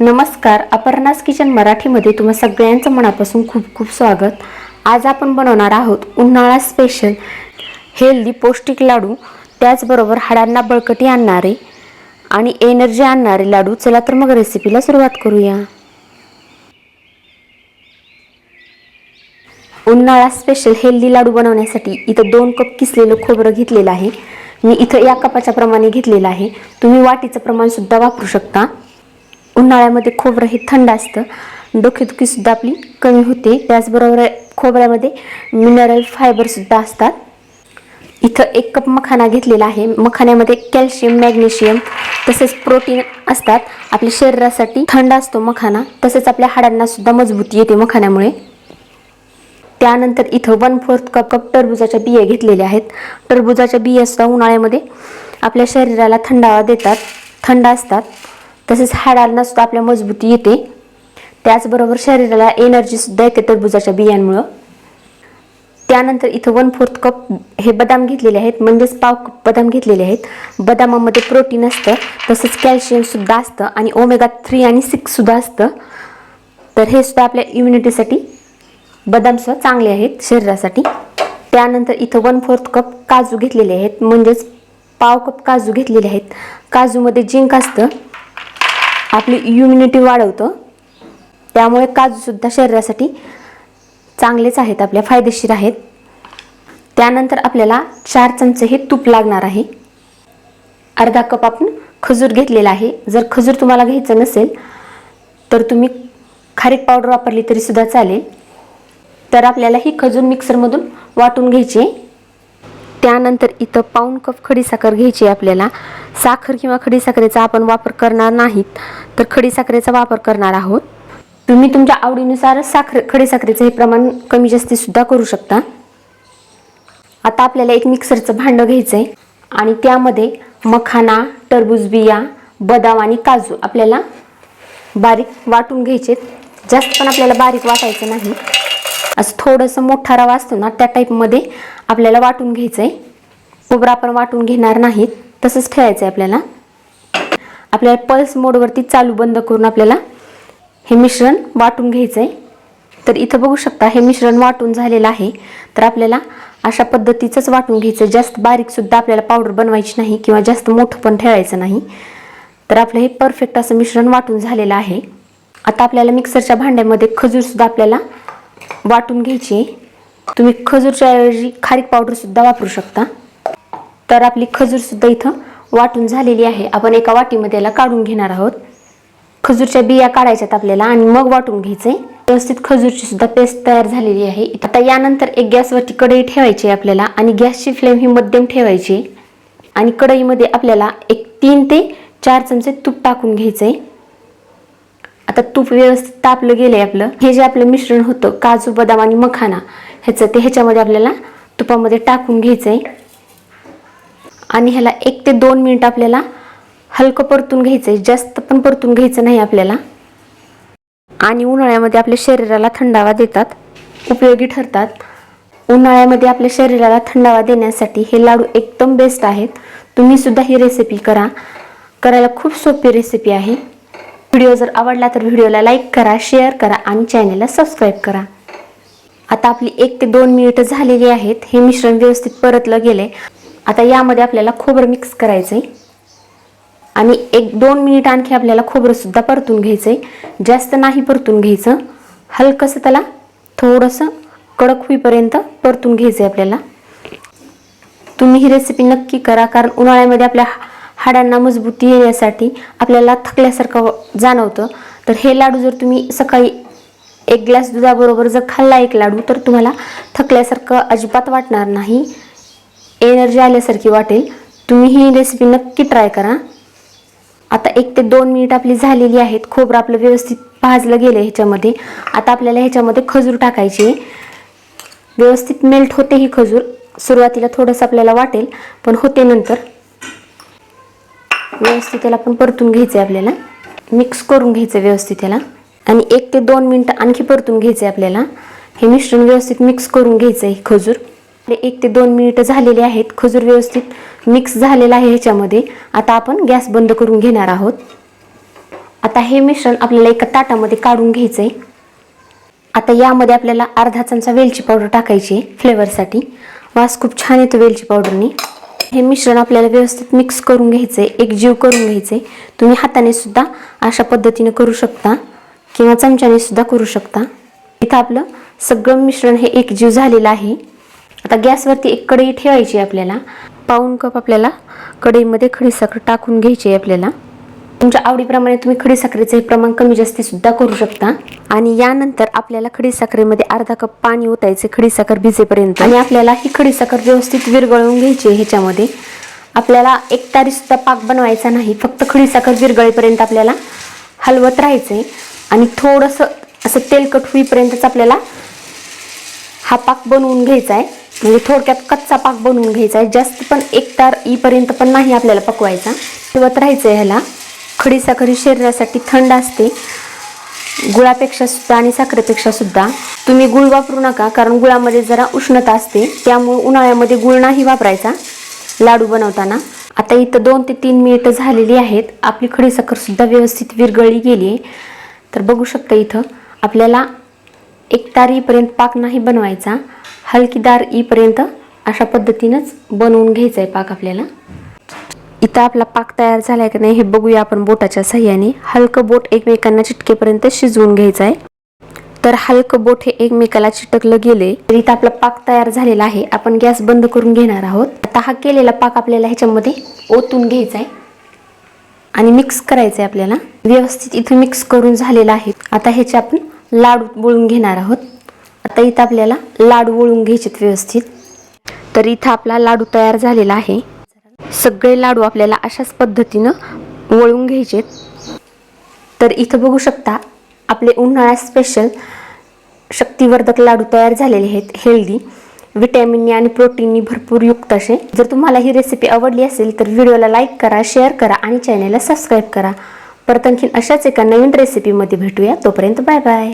नमस्कार अपर्णास किचन मराठीमध्ये तुम्हा सगळ्यांचं मनापासून खूप खूप स्वागत. आज आपण बनवणार आहोत उन्हाळा स्पेशल हेल्दी पौष्टिक लाडू. त्याचबरोबर हाडांना बळकटी आणणारे आणि एनर्जी आणणारे लाडू. चला तर मग रेसिपीला सुरुवात करूया. उन्हाळा स्पेशल हेल्दी लाडू बनवण्यासाठी इथं दोन कप किसलेलं खोबरं घेतलेलं आहे. मी इथं या कपाच्या प्रमाणे घेतलेलं आहे. तुम्ही वाटीचं प्रमाणसुद्धा वापरू शकता. उन्हाळ्यामध्ये खोबरं हे थंड असतं. डोकेदुखीसुद्धा आपली कमी होते. त्याचबरोबर खोबऱ्यामध्ये मिनरल फायबरसुद्धा असतात. इथं एक कप मखाना घेतलेला आहे. मखान्यामध्ये कॅल्शियम मॅग्नेशियम तसेच प्रोटीन असतात. आपल्या शरीरासाठी थंड असतो मखाना. तसेच आपल्या हाडांना सुद्धा मजबूती येते मखान्यामुळे. त्यानंतर इथं वन फोर्थ कप कप टरबुजाच्या बिया घेतलेल्या आहेत. टरबुजाच्या बिया सुद्धा उन्हाळ्यामध्ये आपल्या शरीराला थंडावा देतात. थंड असतात. तसेच हाडांना सुद्धा आपल्या मजबूती येते. त्याचबरोबर शरीराला एनर्जीसुद्धा येते टरबुजाच्या बियांमुळं. त्यानंतर इथं वन फोर्थ कप हे बदाम घेतलेले आहेत म्हणजेच पाव कप बदाम घेतलेले आहेत. बदामामध्ये प्रोटीन असतं तसंच कॅल्शियमसुद्धा असतं आणि ओमेगा थ्री आणि सिक्ससुद्धा असतं. तर हे सुद्धा आपल्या इम्युनिटीसाठी बदामसुद्धा चांगले आहेत शरीरासाठी. त्यानंतर इथं वन फोर्थ कप काजू घेतलेले आहेत म्हणजेच पाव कप काजू घेतलेले आहेत. काजूमध्ये जिंक असतं आपली इम्युनिटी वाढवतं. त्यामुळे काजूसुद्धा शरीरासाठी चांगलेच आहेत आपल्या फायदेशीर आहेत. त्यानंतर आपल्याला चार चमचे हे तूप लागणार आहे. अर्धा कप आपण खजूर घेतलेला आहे. जर खजूर तुम्हाला घ्यायचं नसेल तर तुम्ही खारीक पावडर वापरली तरीसुद्धा चालेल. तर आपल्याला ही खजूर मिक्सरमधून वाटून घ्यायची आहे. त्यानंतर इथं पाऊण कप खडीसाखर घ्यायची आहे आपल्याला. साखर किंवा खडीसाखरेचा आपण वापर करणार नाहीत तर खडीसाखरेचा वापर करणार आहोत. तुम्ही तुमच्या आवडीनुसार साखर खडीसाखरेचं हे प्रमाण कमी जास्तीसुद्धा करू शकता. आता आपल्याला एक मिक्सरचं भांडं घ्यायचं आहे आणि त्यामध्ये मखाना टरबूज बिया बदाम आणि काजू आपल्याला बारीक वाटून घ्यायचे जास्त पण आपल्याला बारीक वाटायचं नाही. असं थोडंसं मोठा रवा असतो ना त्या टाईपमध्ये आपल्याला वाटून घ्यायचं आहे खोबरं आपण वाटून घेणार नाहीत तसंच ठेवायचं आहे आपल्याला आपल्याला पल्स मोडवरती चालू बंद करून आपल्याला हे मिश्रण वाटून घ्यायचं आहे तर इथं बघू शकता हे मिश्रण वाटून झालेलं आहे. तर आपल्याला अशा पद्धतीचंच वाटून घ्यायचं जास्त बारीकसुद्धा आपल्याला पावडर बनवायची नाही किंवा जास्त मोठं पण ठेवायचं नाही. तर आपलं हे परफेक्ट असं मिश्रण वाटून झालेलं आहे. आता आपल्याला मिक्सरच्या भांड्यामध्ये खजूरसुद्धा आपल्याला वाटून घ्यायची. आहे तुम्ही खजूरच्या ऐवजी खारीक पावडरसुद्धा वापरू शकता. तर आपली खजूरसुद्धा इथं वाटून झालेली आहे. आपण एका वाटीमध्ये याला काढून घेणार आहोत. खजूरच्या बिया काढायच्यात आपल्याला आणि मग वाटून घ्यायचे व्यवस्थित खजूरची सुद्धा पेस्ट तयार झालेली आहे. आता यानंतर एक गॅसवरती कढई ठेवायची आहे आपल्याला आणि गॅसची फ्लेम ही मध्यम ठेवायची. आहे. आणि कढईमध्ये आपल्याला एक तीन ते चार चमचे तूप टाकून घ्यायचंय. आता तूप व्यवस्थित तापलं गेलंय आपलं. हे जे आपलं मिश्रण होतं काजू बदाम आणि मखाना ह्याचं ते ह्याच्यामध्ये आपल्याला तुपामध्ये टाकून घ्यायचंय. आणि ह्याला एक ते दोन मिनिट आपल्याला हलकं परतून घ्यायचंय. जास्त पण परतून घ्यायचं नाही आपल्याला. आणि उन्हाळ्यामध्ये आपल्या शरीराला थंडावा देतात. उपयोगी ठरतात. उन्हाळ्यामध्ये आपल्या शरीराला थंडावा देण्यासाठी हे लाडू एकदम बेस्ट आहेत. तुम्ही सुद्धा ही रेसिपी करा. करायला खूप सोपी रेसिपी आहे. व्हिडिओ जर आवडला तर व्हिडिओला लाईक करा शेअर करा आणि चॅनेलला सबस्क्राईब करा. आता आपली एक ते दोन मिनिटं झालेली आहेत. हे मिश्रण व्यवस्थित परतलं गेले आता यामध्ये आपल्याला खोबरं मिक्स करायचं आहे आणि एक दोन मिनिट आणखी आपल्याला खोबरंसुद्धा परतून घ्यायचं आहे जास्त नाही परतून घ्यायचं. हलकंसं त्याला थोडंसं कडक होईपर्यंत परतून घ्यायचं आहे आपल्याला. तुम्ही ही रेसिपी नक्की करा कारण उन्हाळ्यामध्ये आपल्या हाडांना मजबूती येण्यासाठी आपल्याला थकल्यासारखं जाणवतं. तर हे लाडू जर तुम्ही सकाळी एक ग्लास दुधाबरोबर जर खाल्ला एक लाडू तर तुम्हाला थकल्यासारखं अजिबात वाटणार नाही. एनर्जी आल्यासारखी वाटेल. तुम्ही ही रेसिपी नक्की ट्राय करा. आता एक ते दोन मिनिट आपली झालेली आहेत. खोबरं आपलं व्यवस्थित भाजलं गेलं ह्याच्यामध्ये. आता आपल्याला ह्याच्यामध्ये खजूर टाकायची व्यवस्थित मेल्ट होते ही खजूर. सुरुवातीला थोडंसं आपल्याला वाटेल पण होते नंतर व्यवस्थित त्याला पण परतून घ्यायचं आहे आपल्याला. मिक्स करून घ्यायचं व्यवस्थित त्याला. आणि एक ते दोन मिनटं आणखी परतून घ्यायचं आहे आपल्याला. हे मिश्रण व्यवस्थित मिक्स करून घ्यायचं आहे खजूर एक ते दोन मिनिटं झालेले आहेत. खजूर व्यवस्थित मिक्स झालेला आहे ह्याच्यामध्ये. आता आपण गॅस बंद करून घेणार आहोत. आता हे मिश्रण आपल्याला एका ताटामध्ये काढून घ्यायचं आहे आता यामध्ये आपल्याला अर्धा चमचा वेलची पावडर टाकायची आहे फ्लेवरसाठी वास खूप छान येतो वेलची पावडरनी. हे मिश्रण आपल्याला व्यवस्थित मिक्स करून घ्यायचं आहे एकजीव करून घ्यायचं आहे तुम्ही हाताने सुद्धा अशा पद्धतीने करू शकता किंवा चमच्याने सुद्धा करू शकता. इथं आपलं सगळं मिश्रण हे एकजीव झालेलं आहे. आता गॅसवरती एक कढई ठेवायची आहे आपल्याला. पाऊण कप आपल्याला कढईमध्ये खडीसाखर टाकून घ्यायची आहे आपल्याला. तुमच्या आवडीप्रमाणे तुम्ही खडीसाखरेचं हे प्रमाण कमी जास्ती सुद्धा करू शकता. आणि यानंतर आपल्याला खडीसाखरेमध्ये अर्धा कप पाणी ओतायचे खडीसाखर भिजेपर्यंत. आणि आपल्याला ही खडीसाखर व्यवस्थित विरगळवून घ्यायची आहे ह्याच्यामध्ये. आपल्याला एक तारी सुद्धा पाक बनवायचा नाही फक्त खडीसाखर विरगळेपर्यंत आपल्याला हलवत राहायचं आहे आणि थोडंसं असं तेलकट होईपर्यंतच आपल्याला हा पाक बनवून घ्यायचा आहे म्हणजे थोडक्यात कच्चा पाक बनवून घ्यायचा आहे जास्त पण एक तार ईपर्यंत पण नाही आपल्याला पकवायचा. ठेवत राहायचं आहे ह्याला. खडीसाखर ही शरीरासाठी थंड असते. गुळापेक्षा सुद्धा आणि साखरेपेक्षा सुद्धा तुम्ही गुळ वापरू नका कारण गुळामध्ये जरा उष्णता असते. त्यामुळे उन्हाळ्यामध्ये गुळ नाही वापरायचा लाडू बनवताना. आता इथं दोन ते तीन मिनिटं झालेली आहेत. आपली खडीसाखर सुद्धा व्यवस्थित विरगळली गेली आहे. तर बघू शकता इथं आपल्याला एक तारईपर्यंत पाक नाही बनवायचा. हलकीदार ईपर्यंत अशा पद्धतीनंच बनवून घ्यायचा आहे पाक आपल्याला. इथं आपला पाक तयार झालाय का नाही हे बघूया आपण बोटाच्या सहाय्याने हलकं बोट एकमेकांना चिटकेपर्यंत शिजवून घ्यायचं आहे तर हलकं बोट हे एकमेकाला चिटकलं गेले तर इथं आपला पाक तयार झालेला आहे. आपण गॅस बंद करून घेणार आहोत. आता हा केलेला पाक आपल्याला ह्याच्यामध्ये ओतून घ्यायचा आहे आणि मिक्स करायचं आहे आपल्याला. व्यवस्थित इथं मिक्स करून झालेला आहे. आता ह्याचे आपण लाडू वळून घेणार आहोत. आता इथं आपल्याला लाडू वळून घ्यायचेत व्यवस्थित. तर इथं आपला लाडू तयार झालेला आहे. सगळे लाडू आपल्याला अशाच पद्धतीनं वळून घ्यायचेत तर इथं बघू शकता आपले उन्हाळ्यात स्पेशल शक्तिवर्धक लाडू तयार झालेले आहेत हेल्दी विटॅमिननी e आणि प्रोटीननी e भरपूर युक्त असे. जर तुम्हाला ही रेसिपी आवडली असेल तर व्हिडिओला लाईक करा शेअर करा आणि चॅनेलला सबस्क्राईब करा. परत आणखीन अशाच एका नवीन रेसिपीमध्ये भेटूया. तोपर्यंत बाय बाय